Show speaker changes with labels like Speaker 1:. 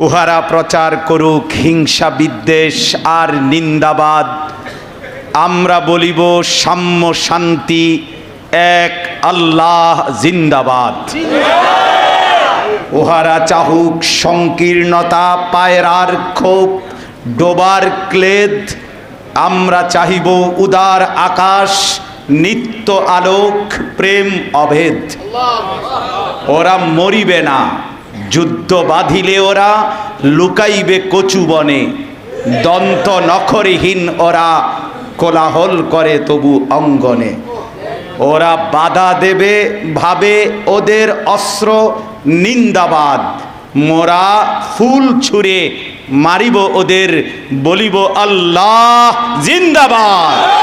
Speaker 1: উহারা প্রচার করুক হিংসা বিদ্বেষ আর নিন্দাবাদ। আমরা বলিব সাম্য শান্তি, এক আল্লাহ জিন্দাবাদ। উহারা চাহুক সংকীর্ণতা পায়রার ক্ষোভ, ডোবার ক্লেদ। আমরা চাহিব উদার আকাশ, নিত্য আলোক, প্রেম, অভেদ। ওরা মরিবে না। যুদ্ধ বাঁধিলে ওরা, লুকাইবে কচু বনে। দন্ত নখরহীন ওরা, কোলাহল করে তবু অঙ্গনে। ওরা বাধা দেবে, ভাবে ওদের অস্ত্র নিন্দাবাদ। মোরা ফুল ছুঁড়ে মারিব ওদের, বলিব আল্লাহ জিন্দাবাদ।